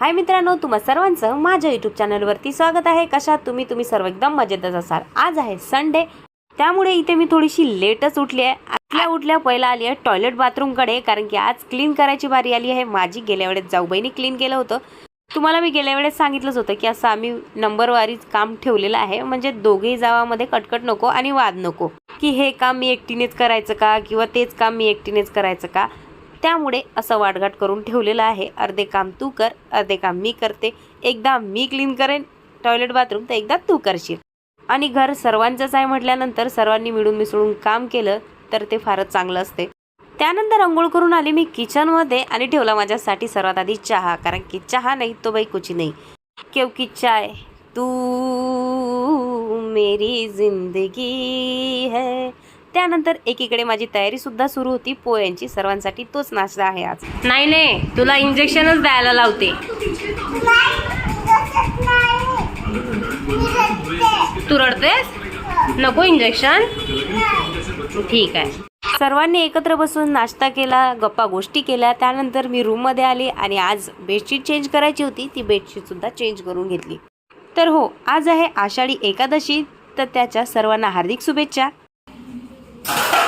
हाय मित्रांनो तुम्हा सर्वांचं माझ्या यूट्यूब चॅनलवरती स्वागत आहे. कशात तुम्ही? तुम्ही सर्व एकदम मजेतच असाल. आज आहे संडे त्यामुळे इथे मी थोडीशी लेटच उठली आहे. आतल्या उठल्या पहिला आली आहे टॉयलेट बाथरूमकडे कारण की आज क्लीन करायची बारी आली आहे. माझी गेल्या वेळेस जाऊबाईने क्लीन केलं होतं. तुम्हाला मी गेल्या वेळेस सांगितलंच होतं की असं आम्ही नंबरवारीच काम ठेवलेलं आहे. म्हणजे दोघेही जावामध्ये कटकट नको आणि वाद नको. की हे काम मी एकटीनेच करायचं का? किंवा तेच काम मी एकटीनेच करायचं का? त्यामुळे असं वाटघाट करून ठेवलेलं आहे. अर्धे काम तू कर अर्धे काम मी करते. एकदा मी क्लीन करेन टॉयलेट बाथरूम तर एकदा तू करशील. आणि घर सर्वांचंच आहे म्हटल्यानंतर सर्वांनी मिळून मिसळून काम केलं तर ते फारच चांगलं असते. त्यानंतर अंघोळ करून आली मी किचनमध्ये आणि ठेवला माझ्यासाठी सर्वात आधी चहा कारण की चहा नाही तो बाई कुची नाही. क्योंकि चाय? तू मेरी जिंदगी है. त्यानंतर एकीकडे माझी तयारी सुद्धा सुरू होती. पोह्यांची सर्वांसाठी तोच नाश्ता आहे आज. नाही नाही. तुला इंजेक्शनच द्यायला लावते. तू रडतेस नको इंजेक्शन ठीक आहे. सर्वांनी एकत्र बसून नाश्ता केला गप्पा गोष्टी केल्या. त्यानंतर मी रूममध्ये आली आणि आज बेडशीट चेंज करायची होती. ती बेडशीट सुद्धा चेंज करून घेतली. तर हो आज आहे आषाढी एकादशी. तर त्याच्या सर्वांना हार्दिक शुभेच्छा. you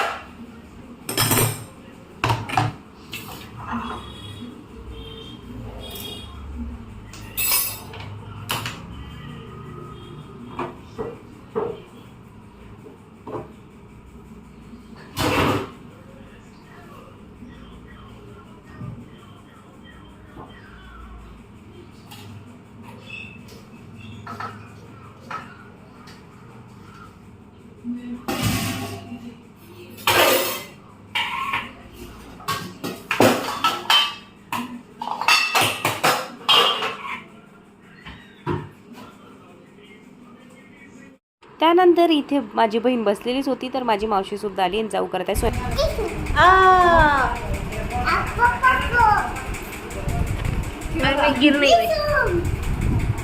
त्यानंतर इथे माझी बहीण बसलेलीच होती तर माझी मावशी सुद्धा आली आणि जाऊ करत आहे. स्वयं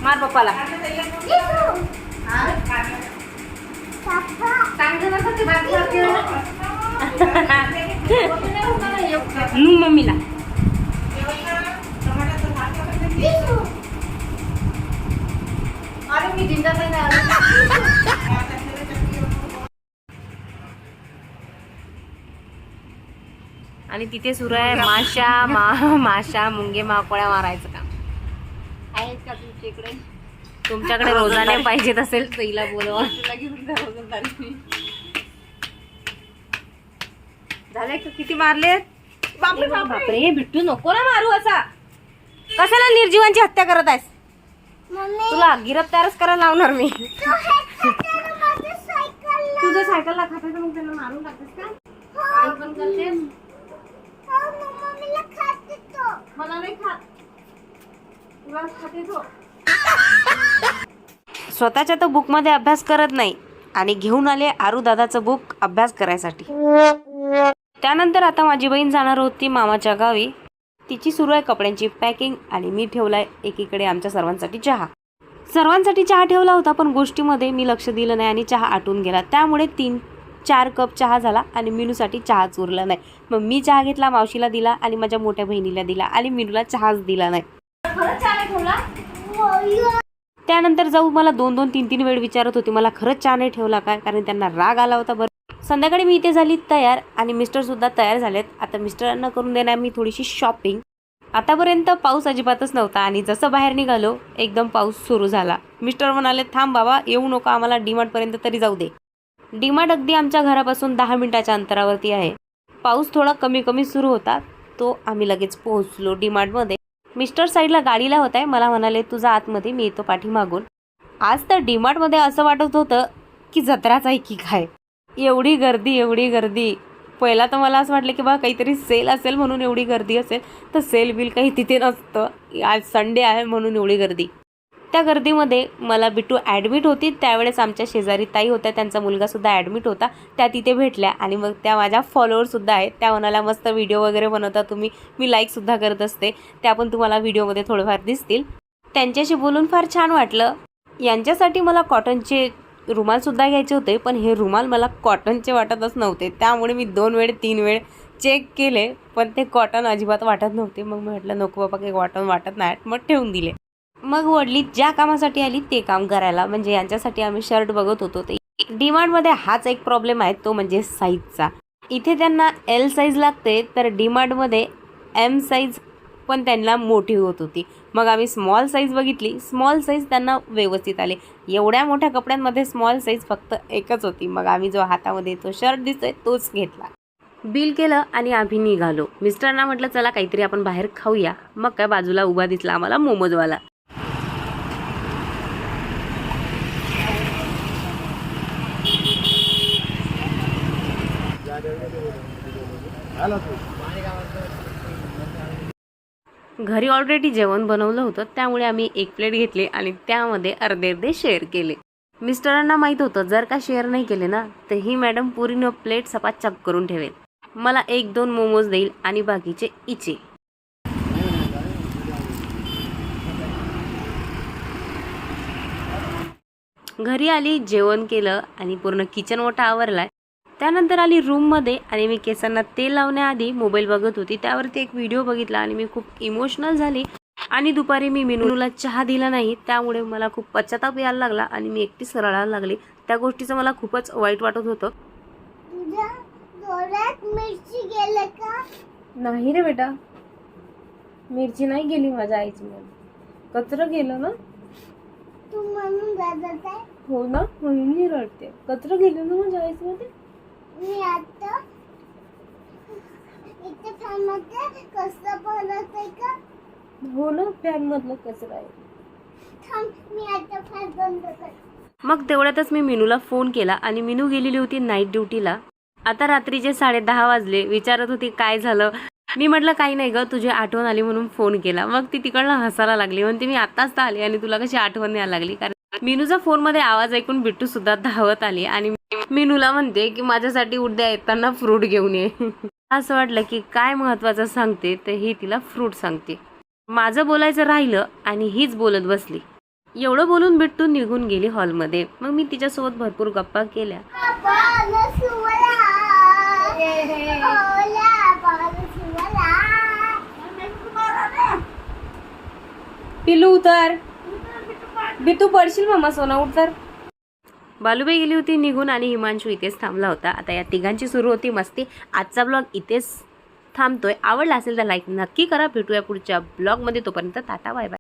मार पप्पाला. नू मम्मीला. आणि तिथे सुरू आहे माशा मा माशा मुंगे माकोळ्या मारायचं काम. आहेत का तुमच्या इकडे? तुमच्याकडे रोजाने पाहिजेत असेल तर हिला बोलवा. झाले का? किती मारले? बापरे बापरे. बिट्टू नको ना मारू असा. कशाला निर्जीवांची हत्या करत आहेस? तुला गिरफ्तारच करायला लावणार मी. तुझं सायकलला खातायचं मग त्यांना मारून टाकतेस का? काय पण करतेस? मला नाही खात स्वतःच्या तर बुकमध्ये अभ्यास करत नाही आणि घेऊन आले आरू दादाचं बुक अभ्यास करायसाठी. त्यानंतर आता माझी बहीण जाणार होती मामाच्या गावी. तिची सुरू आहे कपड्यांची पॅकिंग आणि मी ठेवलाय एकीकडे आमच्या सर्वांसाठी चहा. सर्वांसाठी चहा ठेवला होता पण गोष्टीमध्ये मी लक्ष दिलं नाही आणि चहा आटून गेला. त्यामुळे तीन चार कप चहा झाला आणि मिनूसाठी चहाच उरला नाही. मग मी चहा घेतला मावशीला दिला आणि माझ्या मोठ्या बहिणीला दिला आणि मिनूला चहाच दिला नाही. त्यानंतर जाऊ मला दोन दोन तीन तीन वेळ विचारत होती मला खरंच चहा नाही ठेवला काय? कारण त्यांना राग आला होता बरं. संध्याकाळी मी इथे झाली तयार आणि मिस्टरसुद्धा तयार झालेत. आता मिस्टरांना करून देणार मी थोडीशी शॉपिंग आतापर्यंत पाऊस अजिबातच नव्हता आणि जसं बाहेर निघालो एकदम पाऊस सुरू झाला. मिस्टर म्हणाले थांब बाबा येऊ नको आम्हाला डीमार्टपर्यंत तरी जाऊ दे. डीमार्ट अगदी आमच्या घरापासून दहा मिनिटाच्या अंतरावरती आहे. पाऊस थोडा कमी कमी सुरू होता. तो आम्ही लगेच पोहोचलो डीमार्टमध्ये मिस्टर साईडला गाडीला होत आहे मला म्हणाले तुझा आतमध्ये मी येतो पाठीमागून. आज तर डीमार्टमध्ये असं वाटत होतं की जत्राच आहे की काय. एवढी गर्दी एवढी गर्दी. पहिला तर मला असं वाटलं की बा काहीतरी सेल असेल म्हणून एवढी गर्दी असेल तर सेल बिल काही तिथे नसतं. आज संडे आहे म्हणून एवढी गर्दी. त्या गर्दीमध्ये मला बिटू ॲडमिट होती. त्यावेळेस आमच्या शेजारी ताई होत्या. त्यांचा मुलगासुद्धा ॲडमिट होता. त्या तिथे भेटल्या आणि मग त्या माझ्या फॉलोअरसुद्धा आहेत. त्या मनाला मस्त व्हिडिओ वगैरे बनवता तुम्ही. मी लाईकसुद्धा करत असते. त्या पण तुम्हाला व्हिडिओमध्ये थोडेफार दिसतील. त्यांच्याशी बोलून फार छान वाटलं. यांच्यासाठी मला कॉटनचे रुमालसुद्धा घ्यायचे होते पण हे रुमाल मला कॉटनचे वाटतच नव्हते. त्यामुळे मी दोन वेळ तीन वेळ चेक केले पण ते कॉटन अजिबात वाटत नव्हते. मग मी म्हटलं नको बाबा काही कॉटन वाटत नाही मग ठेवून दिले. मग वडली ज्या कामासाठी आली ते काम करायला. म्हणजे यांच्यासाठी आम्ही शर्ट बघत होतो. ते डीमार्टमध्ये हाच एक प्रॉब्लेम आहे तो म्हणजे साईजचा इथे त्यांना एल साईज लागते तर डीमार्टमध्ये एम साईज पण त्यांना मोठी होत होती. मग आम्ही स्मॉल साईज बघितली. स्मॉल साईज त्यांना व्यवस्थित आले. एवढ्या मोठ्या कपड्यांमध्ये स्मॉल साईज फक्त एकच होती. मग आम्ही जो हातामध्ये तो शर्ट दिसतोय तोच घेतला. बिल केलं आणि आम्ही निघालो. मिस्टरांना म्हटलं चला काहीतरी आपण बाहेर खाऊया. मग काय बाजूला उभा दिसला आम्हाला मोमोजवाला. घरी ऑलरेडी जेवण बनवलं होतं त्यामुळे आम्ही एक प्लेट घेतली आणि त्यामध्ये अर्धे अर्धे शेअर केले. मिस्टरांना माहीत होतं जर का शेअर नाही केले ना तर ही मॅडम पूर्ण प्लेट सपाट चक करून ठेवेल. मला एक दोन मोमोज देईल आणि बाकीचे इचे. घरी आली जेवण केलं आणि पूर्ण किचन ओटा आवरलाय. त्यानंतर आली रूममध्ये आणि मी केसांना तेल लावण्याआधी मोबाईल बघत होती. त्यावरती एक व्हिडिओ बघितला आणि मी खूप इमोशनल झाली. आणि दुपारी मी मिनूला चहा दिला नाही. त्यामुळे मला खूप पश्चाताप यायला लागला आणि मी एकटीच रडायला लागली. त्या गोष्टीचं मला खूपच वाईट वाटत होतं. तुझ्या डोळ्यात मिरची गेलं का? नाही रे बेटा. मिरची नाही गेली माझ्या आईची कचरं गेलं ना? तू म्हणून हो ना म्हणून मी रडते. कचरं गेलं ना माझ्या आईमध्ये मी आता इथे थांबते कसं बोलत आहे का? हो ना फॅन मधलं कचरा आहे थांब मी आता फॅन बंद कर. मग तेवढ्यातच मी मिनूला फोन केला आणि मिनू गेलेली होती नाईट ड्युटीला आता रात्रीचे साडे दहा वाजले विचारत होती काय झालं. मी म्हटलं काही नाही ग तुझी आठवण आली म्हणून फोन केला. मग ती तिकडनं हसायला लागली. म्हणते मी आताच तर आली आणि तुला कशी आठवण यायला लागली? कारण मिनूचा फोनमध्ये आवाज ऐकून बिट्टू सुद्धा धावत आली आणि मेनूला म्हणते की माझ्यासाठी उद्या येताना फ्रूट घेऊन ये. असं वाटलं की काय महत्वाचं सांगते तर ही तिला फ्रूट सांगते. माझं बोलायचं राहिलं आणि हीच बोलत बसली. एवढं बोलून बिट्टू निघून गेली हॉलमध्ये. मग मी तिच्यासोबत भरपूर गप्पा केल्या. पिलू उतर. बितू पडशील मामा सोना तर बालूबाई गेली होती निघून आणि हिमांशू इथेच थांबला होता. आता या तिघांची सुरू होती मस्ती. आजचा ब्लॉग इथेच थांबतोय. आवडला असेल तर लाईक नक्की करा. भेटूया पुढच्या ब्लॉगमध्ये तोपर्यंत टाटा बाय बाय